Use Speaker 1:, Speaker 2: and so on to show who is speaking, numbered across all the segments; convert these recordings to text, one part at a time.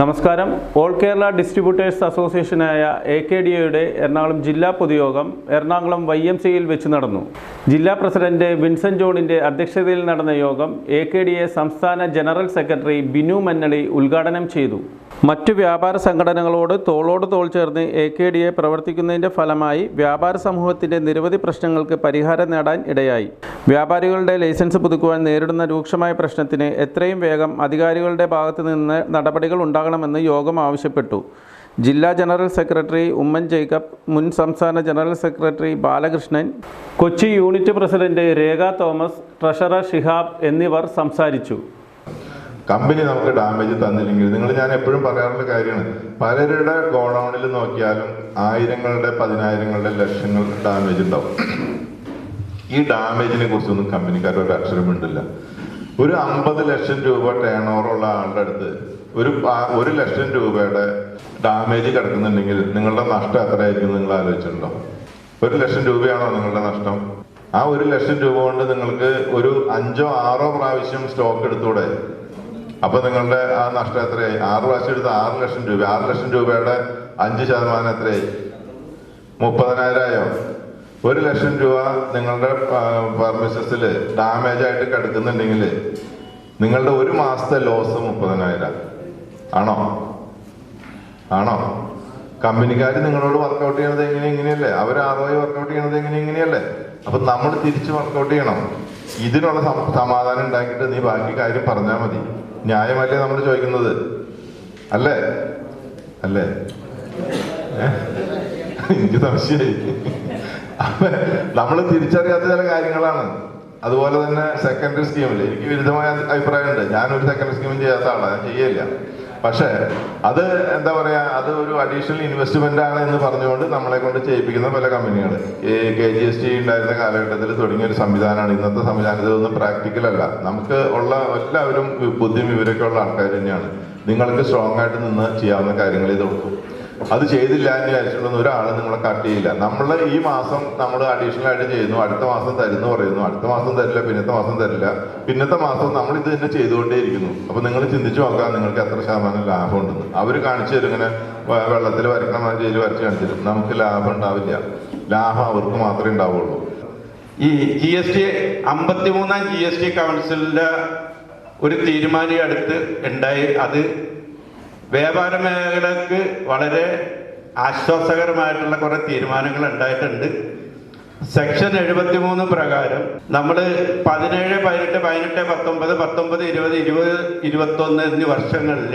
Speaker 1: നമസ്കാരം. All Kerala distributors അസോസിയേഷനായ A K D എയുടെ എറണാകുളം ജില്ലാ പൊതുയോഗം എറണാകുളം വൈ എം സിയിൽ വെച്ച് നടന്നു. ജില്ലാ പ്രസിഡന്റ് വിൻസെന്റ് ജോണിന്റെ അധ്യക്ഷതയിൽ നടന്ന യോഗം എ കെ ഡി എ സംസ്ഥാന ജനറൽ സെക്രട്ടറി ബിനു മന്നളി ഉദ്ഘാടനം ചെയ്തു. മറ്റു വ്യാപാര സംഘടനകളോട് തോളോട് തോൾ ചേർന്ന് എ കെ ഡി എ പ്രവർത്തിക്കുന്നതിന്റെ ഫലമായി വ്യാപാര സമൂഹത്തിന്റെ നിരവധി പ്രശ്നങ്ങൾക്ക് പരിഹാരം നേടാൻ ഇടയായി. വ്യാപാരികളുടെ ലൈസൻസ് പുതുക്കുവാൻ നേരിടുന്ന രൂക്ഷമായ പ്രശ്നത്തിന് എത്രയും വേഗം അധികാരികളുടെ ഭാഗത്തു നിന്ന് നടപടികൾ ഉണ്ടാകണമെന്ന് യോഗം ആവശ്യപ്പെട്ടു. ജില്ലാ ജനറൽ സെക്രട്ടറി ഉമ്മൻ ജേക്കബ് മുൻ സംസ്ഥാന general secretary Balakrishnan Kochi unit president Rekha Thomas treasurer Shihab എന്നിവർ സംസാരിച്ചു.
Speaker 2: കമ്പനി നമുക്ക് ഡാമേജ് തന്നില്ലെങ്കിൽ നിങ്ങൾ ഞാൻ എപ്പോഴും പറയാറുള്ള കാര്യമാണ് പലരുടെ ഗോഡൌണിൽ നോക്കിയാലും ആയിരങ്ങളുടെ പതിനായിരങ്ങളുടെ ലക്ഷങ്ങൾ ഡാമേജ് ഉണ്ടാവും. ഈ ഡാമേജിനെ കുറിച്ചൊന്നും കമ്പനിക്കാർ ഒരു അക്ഷരം ഉണ്ടില്ല ഒരു അമ്പത് ലക്ഷം രൂപ ടേൺ ഉള്ള ആളുടെ അടുത്ത് ഒരു ഒരു ലക്ഷം രൂപയുടെ ഡാമേജ് കിടക്കുന്നുണ്ടെങ്കിൽ നിങ്ങളുടെ നഷ്ടം എത്രയായിരിക്കും നിങ്ങൾ ആലോചിച്ചിട്ടുണ്ടോ? ഒരു ലക്ഷം രൂപയാണോ നിങ്ങളുടെ നഷ്ടം? ആ ഒരു ലക്ഷം രൂപ കൊണ്ട് നിങ്ങൾക്ക് ഒരു അഞ്ചോ ആറോ പ്രാവശ്യം സ്റ്റോക്ക് എടുത്തൂടെ അപ്പൊ നിങ്ങളുടെ ആ നഷ്ടം എത്രയായി? ആറ് പ്രാവശ്യം എടുത്ത് ആറ് ലക്ഷം രൂപ. ആറ് ലക്ഷം രൂപയുടെ അഞ്ച് ശതമാനം എത്രയായി? മുപ്പതിനായിരമായോ ഒരു ലക്ഷം രൂപ നിങ്ങളുടെ പെർമിസസിൽ ഡാമേജ് ആയിട്ട് കിടക്കുന്നുണ്ടെങ്കിൽ നിങ്ങളുടെ ഒരു മാസത്തെ ലോസ് മുപ്പതിനായിരം. ആണോ? ആണോ? കമ്പനിക്കാർ നിങ്ങളോട് വർക്കൗട്ട് ചെയ്യണത് എങ്ങനെ ഇങ്ങനെയല്ലേ അവർ ആറുമായി വർക്കൗട്ട് ചെയ്യണത് എങ്ങനെ ഇങ്ങനെയല്ലേ അപ്പൊ നമ്മൾ തിരിച്ച് വർക്കൗട്ട് ചെയ്യണം. ഇതിനുള്ള സമാധാനം ഉണ്ടാക്കിയിട്ട് നീ ബാക്കി കാര്യം പറഞ്ഞാൽ മതി. ന്യായമല്ലേ നമ്മൾ ചോദിക്കുന്നത്? അല്ലേ? അല്ലേ? എനിക്ക് സംശയമായി. അപ്പൊ നമ്മൾ തിരിച്ചറിയാത്ത ചില കാര്യങ്ങളാണ്. അതുപോലെ തന്നെ സെക്കൻഡറി സ്കീമിൽ എനിക്ക് വിരുദ്ധമായ അഭിപ്രായമുണ്ട്. ഞാനൊരു സെക്കൻഡറി സ്കീമും ചെയ്യാത്ത ആളാണ് ചെയ്യില്ല പക്ഷേ അത് എന്താ പറയാ അത് ഒരു അഡീഷണൽ ഇൻവെസ്റ്റ്മെന്റ് ആണ് എന്ന് പറഞ്ഞുകൊണ്ട് നമ്മളെ കൊണ്ട് ചെയ്യിപ്പിക്കുന്ന പല കമ്പനികൾ കെ ജി എസ് ടി ഉണ്ടായിരുന്ന കാലഘട്ടത്തിൽ തുടങ്ങിയ ഒരു സംവിധാനമാണ്. ഇന്നത്തെ സംവിധാനം ഇതൊന്നും പ്രാക്ടിക്കൽ അല്ല. നമുക്ക് ഉള്ള എല്ലാവരും ബുദ്ധിയും വിവരമൊക്കെ ഉള്ള ആൾക്കാർ തന്നെയാണ്. നിങ്ങൾക്ക് സ്ട്രോങ് ആയിട്ട് നിന്ന് ചെയ്യാവുന്ന കാര്യങ്ങൾ ഇതൊക്കെ. അത് ചെയ്തില്ല എന്ന് വിചാരിച്ചിട്ടൊന്നും ഒരാളും നിങ്ങളെ കട്ട് ചെയ്യില്ല. നമ്മൾ ഈ മാസം നമ്മൾ അഡീഷണൽ ആയിട്ട് ചെയ്യുന്നു. അടുത്ത മാസം തരുന്നു പറയുന്നു. അടുത്ത മാസം തരില്ല പിന്നത്തെ മാസം തരില്ല. പിന്നത്തെ മാസം നമ്മൾ ഇത് തന്നെ ചെയ്തുകൊണ്ടേയിരിക്കുന്നു. അപ്പൊ നിങ്ങൾ ചിന്തിച്ചു നോക്കാം നിങ്ങൾക്ക് എത്ര ശതമാനം ലാഭം ഉണ്ടെന്ന് അവർ കാണിച്ചു തരും ഇങ്ങനെ വെള്ളത്തിൽ വരയ്ക്കണ മാതിരി വരച്ച് കാണിച്ചു തരും. നമുക്ക് ലാഭം ഉണ്ടാവില്ല. ലാഭം അവർക്ക് മാത്രമേ ഉണ്ടാവുള്ളൂ.
Speaker 3: ഈ ജി എസ് ടി അമ്പത്തിമൂന്നാം ജി എസ് ടി കൗൺസിലിന്റെ ഒരു തീരുമാനം അടുത്ത് ഉണ്ടായി. അത് വ്യാപാര മേഖലക്ക് വളരെ ആശ്വാസകരമായിട്ടുള്ള കുറെ തീരുമാനങ്ങൾ ഉണ്ടായിട്ടുണ്ട്. സെക്ഷൻ എഴുപത്തി മൂന്ന് പ്രകാരം നമ്മൾ പതിനേഴ് പതിനെട്ട് പതിനെട്ട് പത്തൊമ്പത് പത്തൊമ്പത് ഇരുപത് ഇരുപത് ഇരുപത്തൊന്ന് എന്നീ വർഷങ്ങളിൽ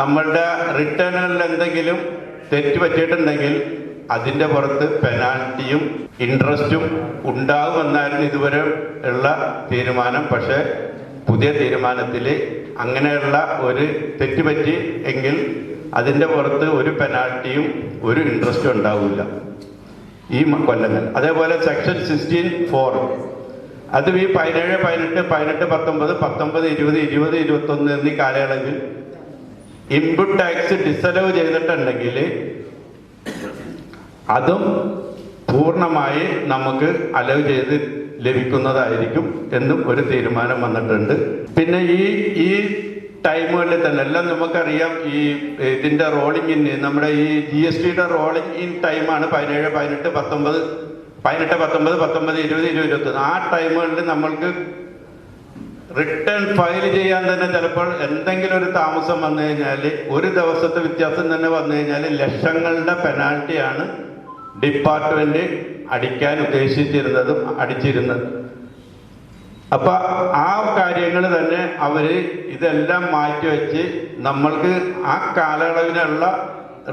Speaker 3: നമ്മളുടെ റിട്ടേണുകളിൽ എന്തെങ്കിലും തെറ്റ് പറ്റിയിട്ടുണ്ടെങ്കിൽ അതിന്റെ പുറത്ത് പെനാൽറ്റിയും ഇൻട്രസ്റ്റും ഉണ്ടാകുമെന്നായിരുന്നു ഇതുവരെ ഉള്ള തീരുമാനം. പക്ഷേ പുതിയ തീരുമാനത്തിൽ അങ്ങനെയുള്ള ഒരു തെറ്റ് പറ്റി എങ്കിൽ അതിന്റെ പുറത്ത് ഒരു പെനാൾട്ടിയും ഒരു ഇൻട്രസ്റ്റും ഉണ്ടാവില്ല. ഈ കൊല്ലങ്ങൾ. അതേപോലെ സെക്ഷൻ സിക്സ്റ്റീൻ ഫോർ അത് ഈ പതിനേഴ് പതിനെട്ട് പതിനെട്ട് പത്തൊമ്പത് പത്തൊമ്പത് ഇരുപത് ഇരുപത് ഇരുപത്തൊന്ന് എന്നീ കാലയളവിൽ ഇൻപുട്ട് ടാക്സ് ഡിസലവ് ചെയ്തിട്ടുണ്ടെങ്കിൽ അതും പൂർണമായി നമുക്ക് അലവ് ചെയ്ത് ലഭിക്കുന്നതായിരിക്കും എന്നും ഒരു തീരുമാനം വന്നിട്ടുണ്ട്. പിന്നെ ഈ ഈ ടൈമുകളിൽ തന്നെ എല്ലാം നമുക്കറിയാം ഈ ഇതിന്റെ ഇൻ നമ്മുടെ ഈ ജി എസ് ടിയുടെ റോളിംഗ് ഇൻ ടൈമാണ് പതിനേഴ് പതിനെട്ട് പത്തൊമ്പത് പതിനെട്ട് പത്തൊമ്പത് പത്തൊമ്പത് ഇരുപത് ഇരുപത് ഇരുപത്തൊന്ന്. ആ ടൈമുകളിൽ നമ്മൾക്ക് റിട്ടേൺ ഫയൽ ചെയ്യാൻ തന്നെ ചിലപ്പോൾ എന്തെങ്കിലും ഒരു താമസം വന്നു കഴിഞ്ഞാൽ ഒരു ദിവസത്തെ വ്യത്യാസം തന്നെ വന്നു കഴിഞ്ഞാൽ ലക്ഷങ്ങളുടെ പെനാൽറ്റിയാണ് ഡിപ്പാർട്ട്മെന്റ് അടിക്കാൻ ഉദ്ദേശിച്ചിരുന്നതും അടിച്ചിരുന്നത്. അപ്പൊ ആ കാര്യങ്ങൾ തന്നെ അവർ ഇതെല്ലാം മാറ്റിവെച്ച് നമ്മൾക്ക് ആ കാലയളവിലുള്ള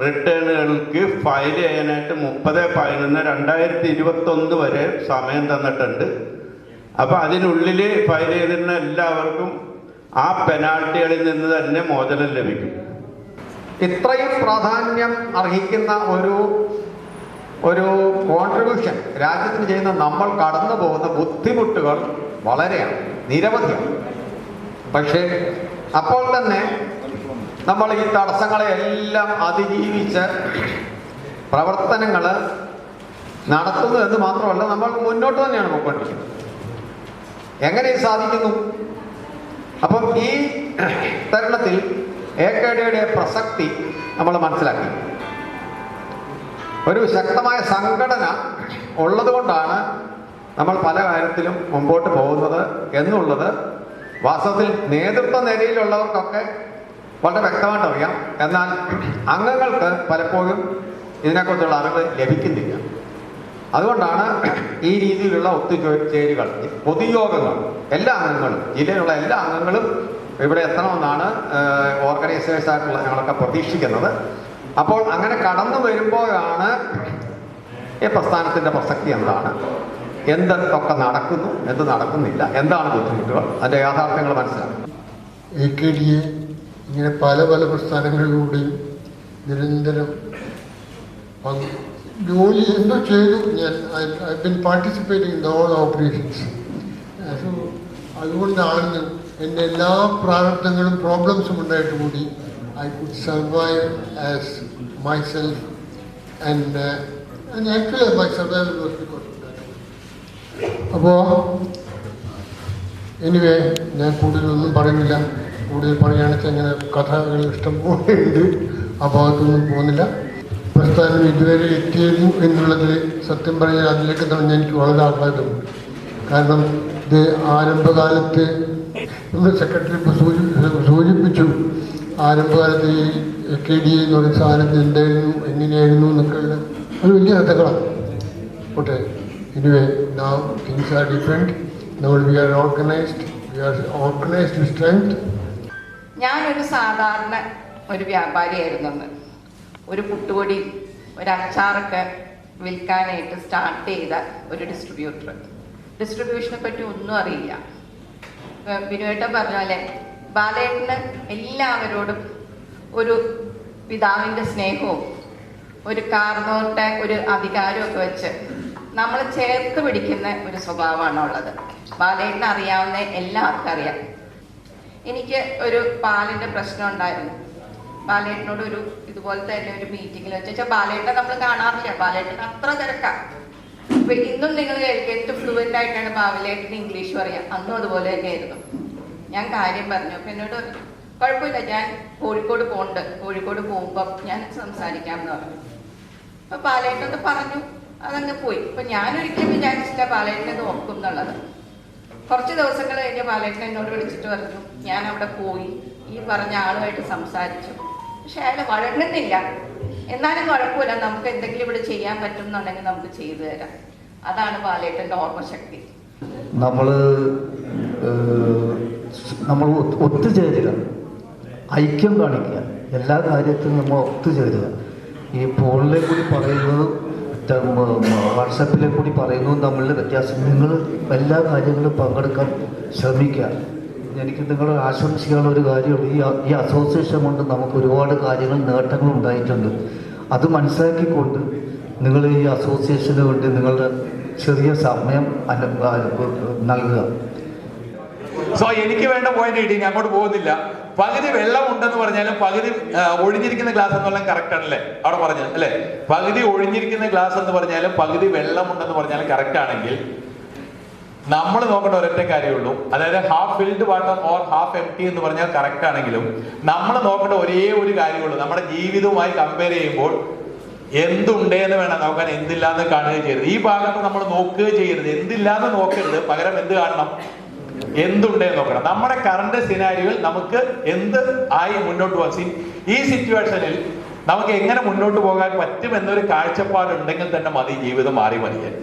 Speaker 3: റിട്ടേണുകൾക്ക് ഫയൽ ചെയ്യാനായിട്ട് മുപ്പത് പതിനൊന്ന് രണ്ടായിരത്തി ഇരുപത്തി ഒന്ന് വരെ സമയം തന്നിട്ടുണ്ട്. അപ്പൊ അതിനുള്ളിൽ ഫയൽ ചെയ്തിരുന്ന എല്ലാവർക്കും ആ പെനാൾട്ടികളിൽ നിന്ന് തന്നെ മോചനം ലഭിക്കും.
Speaker 4: ഇത്രയും പ്രാധാന്യം അർഹിക്കുന്ന ഒരു കോൺട്രിബ്യൂഷൻ രാജ്യത്തിന് ചെയ്യുന്ന നമ്മൾ കടന്നു പോകുന്ന ബുദ്ധിമുട്ടുകൾ വളരെയാണ് നിരവധിയാണ്. പക്ഷേ അപ്പോൾ തന്നെ നമ്മൾ ഈ തടസ്സങ്ങളെ എല്ലാം അതിജീവിച്ച് പ്രവർത്തനങ്ങൾ നടത്തുന്നു എന്ന് മാത്രമല്ല നമ്മൾ മുന്നോട്ട് തന്നെയാണ് പോയിക്കൊണ്ടിരിക്കുന്നത്. എങ്ങനെ സാധിക്കുന്നു? അപ്പം ഈ തരുണത്തിൽ എ കെ ഡിയുടെ പ്രസക്തി നമ്മൾ മനസ്സിലാക്കി. ഒരു ശക്തമായ സംഘടന ഉള്ളതുകൊണ്ടാണ് നമ്മൾ പല കാര്യത്തിലും മുമ്പോട്ട് പോകുന്നത് എന്നുള്ളത് വാസ്തവത്തിൽ നേതൃത്വ നിലയിലുള്ളവർക്കൊക്കെ വളരെ വ്യക്തമായിട്ട് അറിയാം എന്നാൽ അംഗങ്ങൾക്ക് പലപ്പോഴും ഇതിനെക്കുറിച്ചുള്ള അറിവ് ലഭിക്കുന്നില്ല. അതുകൊണ്ടാണ് ഈ രീതിയിലുള്ള ഒത്തുചേരുകൾ പൊതുയോഗങ്ങൾ എല്ലാ അംഗങ്ങളും ജില്ലയിലുള്ള എല്ലാ അംഗങ്ങളും ഇവിടെ എത്തണമെന്നാണ് ഓർഗനൈസേഴ്സ് ആയിട്ടുള്ള ഞങ്ങളൊക്കെ പ്രതീക്ഷിക്കുന്നത്. അപ്പോൾ അങ്ങനെ കടന്നു വരുമ്പോഴാണ് ഈ പ്രസ്ഥാനത്തിന്റെ പ്രസക്തി എന്താണ്? എന്തൊക്കെ നടക്കുന്നു? എന്ത് നടക്കുന്നില്ല? എന്താണ് ബുദ്ധിമുട്ടുകൾ? അതിന്റെ യാഥാർത്ഥ്യങ്ങൾ മനസ്സിലാക്കും
Speaker 5: ഇങ്ങനെ പല പല പ്രസ്ഥാനങ്ങളിലൂടെയും നിരന്തരം ജോലി എന്തോ ചെയ്തു. ഞാൻ I been participating in all operations അതുകൊണ്ടാണ് എന്റെ എല്ലാ പ്രാർത്ഥനകളും പ്രോബ്ലംസും ഉണ്ടായിട്ട് കൂടി I could survive as myself my survival was because of that. അപ്പോൾ എനിവേ ഞാൻ കൂടുതലൊന്നും പറയുന്നില്ല. കൂടുതൽ പറയുകയാണെങ്കിൽ അങ്ങനെ കഥകൾ ഇഷ്ടം പോലെ ആ ഭാഗത്തൊന്നും പോകുന്നില്ല. പ്രസ്ഥാനം ഇതുവരെ എത്തിയിരുന്നു എന്നുള്ളത് സത്യം പറഞ്ഞാൽ അതിലേക്ക് തന്നെ എനിക്ക് വളരെ ആഹ്ലാദമുണ്ട്. കാരണം ഇത് ആരംഭകാലത്ത് നമ്മുടെ സെക്രട്ടറി ഇപ്പോൾ സൂചി സൂചിപ്പിച്ചു. ആരംഭകാലത്ത് ഈ കെ ഡി എന്ന് പറയുന്ന സാധനം എന്തായിരുന്നു എങ്ങനെയായിരുന്നു എന്നൊക്കെയുള്ള അത് വലിയ കഥകളാണ്. ഓട്ടെ anyway now things are different നമ്മൾ we are organised we are organised strength
Speaker 6: ഞാനൊരു സാധാരണ ഒരു വ്യാപാരിയായിരുന്നു അന്ന് ഒരു പുട്ടുപൊടി ഒരു അച്ചാറൊക്കെ വിൽക്കാനായിട്ട് സ്റ്റാർട്ട് ചെയ്ത ഒരു ഡിസ്ട്രിബ്യൂട്ടർ ഡിസ്ട്രിബ്യൂഷനെ പറ്റി ഒന്നും അറിയില്ല. ബിനുവേട്ടൻ പറഞ്ഞ പോലെ ബാലേട്ടന് എല്ലാവരോടും ഒരു പിതാവിന്റെ സ്നേഹവും ഒരു കാർന്നോട്ട ഒരു അധികാരവും ഒക്കെ വെച്ച് നമ്മൾ ചേർത്ത് പിടിക്കുന്ന ഒരു സ്വഭാവമാണ് ഉള്ളത്. ബാലേട്ടൻ അറിയാവുന്ന എല്ലാവർക്കും അറിയാം. എനിക്ക് ഒരു പാലിന്റെ പ്രശ്നം ഉണ്ടായിരുന്നു. ബാലേട്ടനോട് ഒരു ഇതുപോലെ തന്നെ ഒരു മീറ്റിംഗിൽ വെച്ച് വെച്ചാൽ ബാലേട്ടനെ നമ്മൾ കാണാറില്ല. ബാലേട്ടൻ അത്ര തിരക്കാം. ഇപ്പൊ ഇന്നും നിങ്ങൾ ഏറ്റവും ഫ്ലുവന്റ് ആയിട്ടാണ് ബാലേട്ടന് ഇംഗ്ലീഷ് പറയാം. അന്നും അതുപോലെ തന്നെയായിരുന്നു. ഞാൻ കാര്യം പറഞ്ഞു. അപ്പൊ എന്നോട് കുഴപ്പമില്ല ഞാൻ കോഴിക്കോട് പോണ്ട്. കോഴിക്കോട് പോകുമ്പോൾ ഞാൻ സംസാരിക്കാമെന്ന് പറഞ്ഞു. അപ്പൊ ബാലേട്ടൻ പറഞ്ഞു. അതങ്ങ് പോയി. അപ്പൊ ഞാനൊരിക്കലും വിചാരിച്ചില്ല ബാലേട്ടനെ ഇത് ഓർക്കും എന്നുള്ളത്. കുറച്ച് ദിവസങ്ങൾ കഴിഞ്ഞ് പാലേട്ടൻ എന്നോട് വിളിച്ചിട്ട് പറഞ്ഞു ഞാൻ അവിടെ പോയി ഈ പറഞ്ഞ ആളുമായിട്ട് സംസാരിച്ചു. പക്ഷെ അയാൾ വഴങ്ങുന്നില്ല. എന്നാലും കുഴപ്പമില്ല. നമുക്ക് എന്തെങ്കിലും ഇവിടെ ചെയ്യാൻ പറ്റും എന്നുണ്ടെങ്കിൽ നമുക്ക് ചെയ്തു തരാം. അതാണ് ബാലേട്ടന്റെ ഓർമ്മശക്തി.
Speaker 7: നമ്മൾ നമ്മൾ ഒത്ത് ഒത്തുചേരുക ഐക്യം കാണിക്കുക. എല്ലാ കാര്യത്തിലും നമ്മൾ ഒത്തുചേരുക ഈ ഫോണിലെ കൂടി പറയുന്നതും വാട്സപ്പിലെ കൂടി പറയുന്നതും തമ്മിലുള്ള വ്യത്യാസം. നിങ്ങൾ എല്ലാ കാര്യങ്ങളും പങ്കെടുക്കാൻ ശ്രമിക്കുക. എനിക്ക് നിങ്ങൾ ആശംസിക്കാനുള്ള ഒരു കാര്യമുണ്ട്. ഈ ഈ അസോസിയേഷൻ കൊണ്ട് നമുക്ക് ഒരുപാട് കാര്യങ്ങൾ നേട്ടങ്ങൾ ഉണ്ടായിട്ടുണ്ട്. അത് മനസ്സിലാക്കിക്കൊണ്ട് നിങ്ങൾ ഈ അസോസിയേഷന് വേണ്ടി നിങ്ങളുടെ ചെറിയ സമയം നൽകുക.
Speaker 8: സോ എനിക്ക് വേണ്ട പോയിന്റ് കിട്ടി ഞാൻ അങ്ങോട്ട് പോകുന്നില്ല. പകുതി വെള്ളം ഉണ്ടെന്ന് പറഞ്ഞാലും പകുതി ഒഴിഞ്ഞിരിക്കുന്ന ഗ്ലാസ് എന്നുള്ള കറക്റ്റ് ആണല്ലേ? അവിടെ പറഞ്ഞു അല്ലേ? പകുതി ഒഴിഞ്ഞിരിക്കുന്ന ഗ്ലാസ് എന്ന് പറഞ്ഞാലും പകുതി വെള്ളം ഉണ്ടെന്ന് പറഞ്ഞാലും കറക്റ്റ് ആണെങ്കിൽ നമ്മൾ നോക്കേണ്ട ഒരൊറ്റ കാര്യമുള്ളൂ. അതായത് half filled water or half M T എന്ന് പറഞ്ഞാൽ കറക്റ്റ് ആണെങ്കിലും നമ്മൾ നോക്കേണ്ട ഒരേ ഒരു കാര്യമുള്ളൂ. നമ്മുടെ ജീവിതവുമായി കമ്പയർ ചെയ്യുമ്പോൾ എന്തുണ്ട് എന്ന് വേണം നോക്കാൻ എന്തില്ലാന്ന് കാണുകയും ചെയ്യരുത്. ഈ ഭാഗത്ത് നമ്മൾ നോക്കുകയും ചെയ്യരുത്. എന്തില്ലാന്ന് നോക്കരുത്. പകരം എന്ത് കാണണം? എന്തുണ്ട് നോക്കണം. നമ്മുടെ കറണ്ട് സിനാരിയോയിൽ നമുക്ക് എന്ത് ആയി മുന്നോട്ട് സീൻ ഈ സിറ്റുവേഷനിൽ നമുക്ക് എങ്ങനെ മുന്നോട്ട് പോകാൻ പറ്റും എന്നൊരു കാഴ്ചപ്പാടുണ്ടെങ്കിൽ തന്നെ മതി ജീവിതം മാറി മറിയാൻ.